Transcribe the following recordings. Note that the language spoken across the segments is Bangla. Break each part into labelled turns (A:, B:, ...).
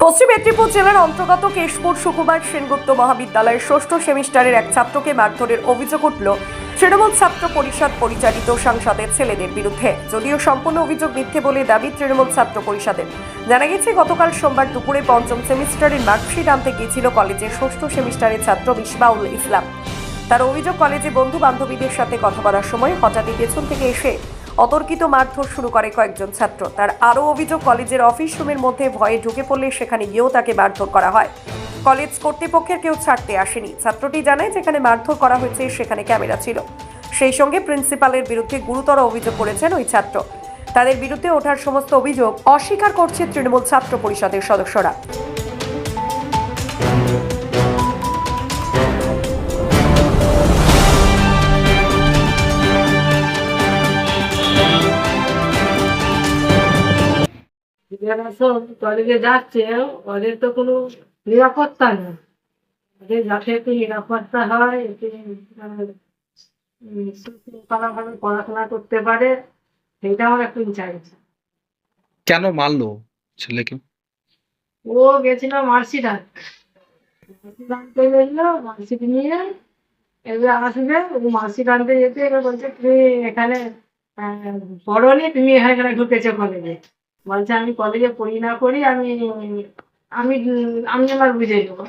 A: পশ্চিম মেদিনীপুর জেলার অন্তর্গত কেশপুর সুকুমার সেনগুপ্ত মহাবিদ্যালয়ের ষষ্ঠ সেমিস্টারের এক ছাত্রকে মারধরের অভিযোগ উঠল। তৃণমূল ছাত্র পরিষদ পরিচালিত সংসদের ছেলেদের বিরুদ্ধে। যদিও সম্পূর্ণ অভিযোগ মিথ্যে বলে দাবি তৃণমূল ছাত্র পরিষদের। জানা গেছে, গতকাল সোমবার দুপুরে পঞ্চম সেমিস্টারের মার্কশিট আনতে গিয়েছিল কলেজের ষষ্ঠ সেমিস্টারের ছাত্র মিসবাউল ইসলাম। তার অভিযোগ কলেজে বন্ধু বান্ধবীদের সাথে কথা বলার সময় হঠাৎই পেছন থেকে এসে অতর্কিত মারধর শুরু করে কয়েকজন ছাত্র। তার আরও অভিযোগ, কলেজের অফিস রুমের মধ্যে ভয়ে ঢুকে পড়লে সেখানে গিয়েও তাকে মারধর করা হয়। কলেজ কর্তৃপক্ষের কেউ ছাড়তে আসেনি। ছাত্রটি জানায়, যেখানে মারধর করা হয়েছে, সেখানে ক্যামেরা ছিল। সেই সঙ্গে প্রিন্সিপালের বিরুদ্ধে গুরুতর অভিযোগ করেছেন ওই ছাত্র। তাদের বিরুদ্ধে ওঠার সমস্ত অভিযোগ অস্বীকার করছে তৃণমূল ছাত্র পরিষদের সদস্যরা।
B: যারা সব কলেজে যাচ্ছে ওদের তো কোনো নিরাপত্তা নেই। ওদের যাতে একটু নিরাপত্তা হয় একটু সুশৃঙ্খলাভাবে পড়াশোনা করতে পারে সেইটা আমার একটু চাইছি।
C: কেন মারলো ছেলেকে?
B: ও গেছিল মার্কশিট আনতে। গেছিল মার্কশিট নিয়ে এবার আসবে ও মার্কশিট আনতে যেতে এবার বলছে তুমি এখানে আহ, পড়োনি তুমি এখানে ঢুকেছো কলেজে বলছে আমি কলেজে পড়ি না পড়ি আমি আমি আমি আমার বুঝে নেব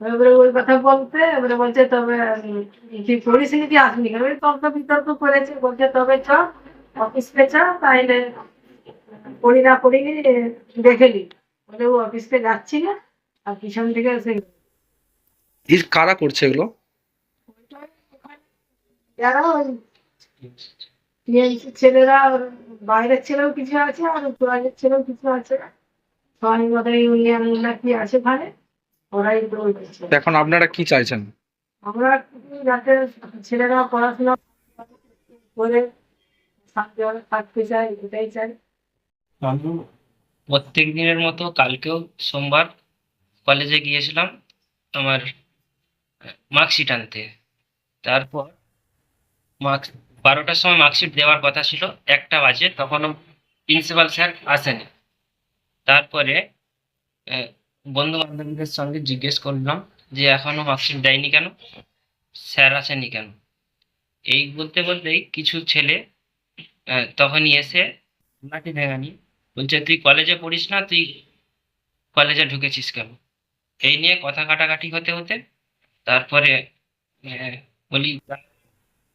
B: এবারে ওই কথা বলতে এবারে বলছে তবে তুই পড়িস নি তুই আসবি কেন? তর্ক বিতর্ক করেছে। বলছে তবে চ অফিস পে চ তাইলে পড়ি না পড়ি দেখে নি। বলে ও অফিস পে যাচ্ছি না আর পিছন থেকে এসে
C: কারা করছে এগুলো?
B: যারা ছেলেরা বাইরের ছেলেও কিছু আছে আর বাইরের ছেলেও কিছু আছে। সবাই ইউনিয়ন কি আছে ওখানে ওরাই তো
C: এখন আপনারা কি চাইছেন?
B: আমরা যাতে ছেলেরা পড়াশোনা করে শান্তিভাবে থাকতে চাই এটাই চাই।
D: প্রত্যেক দিনের মতো কালকেও সোমবার কলেজে গিয়েছিলাম আমার মার্কশিট আনতে। তারপর মার্কস বারোটার সময় মার্কশিট দেওয়ার কথা ছিল, একটা বাজে, তখনও প্রিন্সিপাল স্যার আসেনি। তারপরে বন্ধু বান্ধবীদের সঙ্গে জিজ্ঞেস করলাম যে এখনও মার্কশিট দেয়নি কেন? স্যার আসেনি কেন? এই বলতে বলতেই কিছু ছেলে তখনই এসে লাঠি ভেঙানি, বলছে, তুই কলেজে পড়িস না? তুই কলেজে ঢুকেছিস কেন? এই নিয়ে কথা কাটাকাটি হতে হতে, তারপরে বলি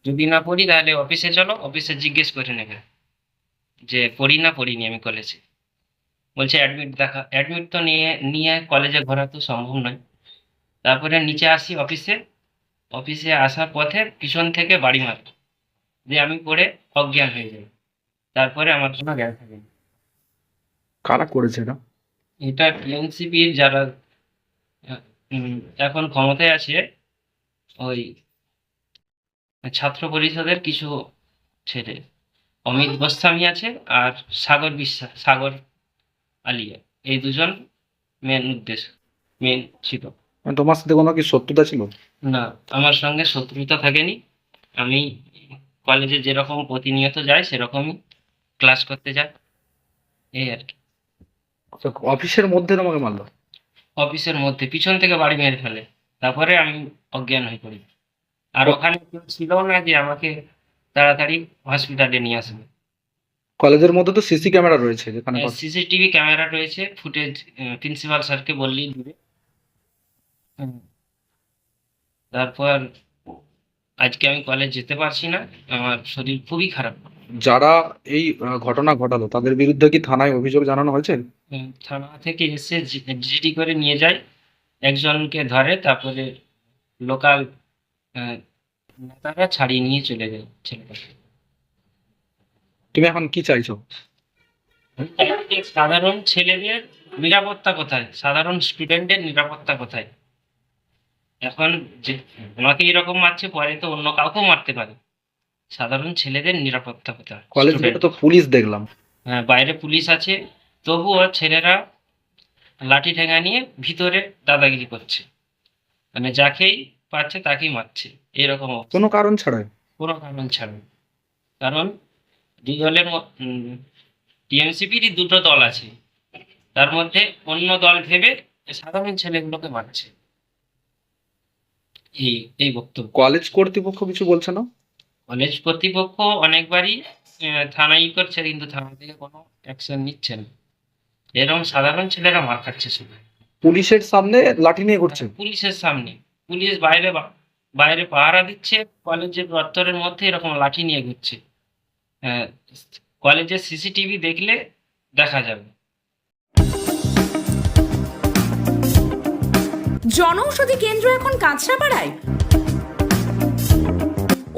D: যদি না পড়ি তাহলে অফিসে চলো অফিসে জিজ্ঞেস করে নেবে যে পড়ি না পড়িনি আমি কলেজে বলছে অ্যাডমিট দেখা অ্যাডমিট তো নিয়ে নিয়ে কলেজে ঘোরা তো সম্ভব নয়। তারপরে নিচে আসি অফিসে অফিসে আসার পথে পিছন থেকে বাড়ি মার যে আমি পড়ে অজ্ঞান হয়ে যাই তারপরে আমার কোনো জ্ঞান থাকে।
C: কারা করেছে এটা?
D: এটা টিএনসিপির যারা এখন ক্ষমতায় আছে ওই ছাত্র পরিষদের কিছু ছেলে অমিত গোস্বামী আছে আর সাগর বিশ্বাস সাগর আলিয়া এই দুজন মেন উদ্দেশ্য মেন ছিল।
C: মানে তোমার সাথে কোনো কি শত্রুতা ছিল?
D: না আমার সঙ্গে শত্রুতা থাকেনি। আমি কলেজে যেরকম প্রতিনিয়ত যাই সেরকমই ক্লাস করতে যাই এই আর কি।
C: তো অফিসের মধ্যে তোমাকে মারলো?
D: অফিসের মধ্যে পিছন থেকে বাড়ি মেরে ফেলে। তারপরে আমি অজ্ঞান হয়ে পড়ি। আর ওখানে কেউ ছিল না যে আমাকে তাড়াতাড়ি হসপিটালে নিয়ে আসবে।
C: কলেজের মধ্যে তো সিসি ক্যামেরা রয়েছে যেখানে
D: সিসিটিভি ক্যামেরা রয়েছে ফুটেজ প্রিন্সিপাল স্যারকে বললেই দিবে। তারপর আজকে আমি কলেজ যেতে পারছি না আমার শরীর খুবই খারাপ।
C: যারা এই ঘটনা ঘটালো তাদের বিরুদ্ধে কি থানায় অভিযোগ জানানো হয়েছে?
D: থানা থেকে এসে জিডি করে নিয়ে যায় একজনকে ধরে তারপরে লোকাল নেতারা ছাড়িয়ে নিয়ে চলে যায় ছেলেটাকে।
C: তুমি এখন কি চাইছো?
D: সাধারণ ছেলেদের নিরাপত্তা কোথায়? সাধারণ স্টুডেন্টের নিরাপত্তা কোথায়? এখন যে আমাকে এরকম মারছে পরে তো অন্য কাউকেও মারতে পারে। সাধারণ ছেলেদের নিরাপত্তা কোথায়?
C: কলেজ তো পুলিশ দেখলাম।
D: হ্যাঁ বাইরে পুলিশ আছে। তবুও ছেলেরা লাঠি ঠেঙা নিয়ে ভিতরে দাদাগিরি করছে। মানে যাকেই পাচ্ছে তাকেই মারছে। এরকম।
C: কোনো কারণ ছাড়াই?
D: কোনো কারণ ছাড়াই। কারণ দুই দলের টিএমসিপিরই দুটো দল আছে। তার মধ্যে অন্য দল ভেবে সাধারণ ছেলেগুলোকে মারছে। এই এই বক্তব্য।
C: কলেজ কর্তৃপক্ষ কিছু বলছে না?
D: কলেজ কর্তৃপক্ষ অনেকবারই থানায় করছে কিন্তু থানা থেকে কোনো অ্যাকশন নিচ্ছে না। এরকম সাধারণ ছেলেরা মার খাচ্ছে শুধু
C: পুলিশের সামনে লাঠি নিয়ে ঘুরছে?
D: পুলিশের সামনে। পুলিশ বাইরে বাইরে পাহারা দিচ্ছে কলেজের চত্বরের মধ্যে এরকম লাঠি নিয়ে ঘুরছে। কলেজের সিসিটিভি দেখলে দেখা যাবে।
E: জনৌষধি কেন্দ্র এখন কাঁচরাপাড়ায়।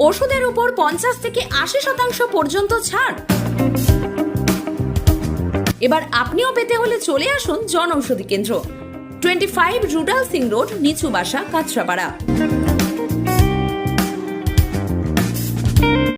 E: ওষুধের উপর পঞ্চাশ থেকে আশি শতাংশ পর্যন্ত ছাড়। এবার আপনিও পেতে হলে চলে আসুন জনৌষধি কেন্দ্র। Twenty five Rudal Singh road নিচু বাসা কাঁচরাপাড়া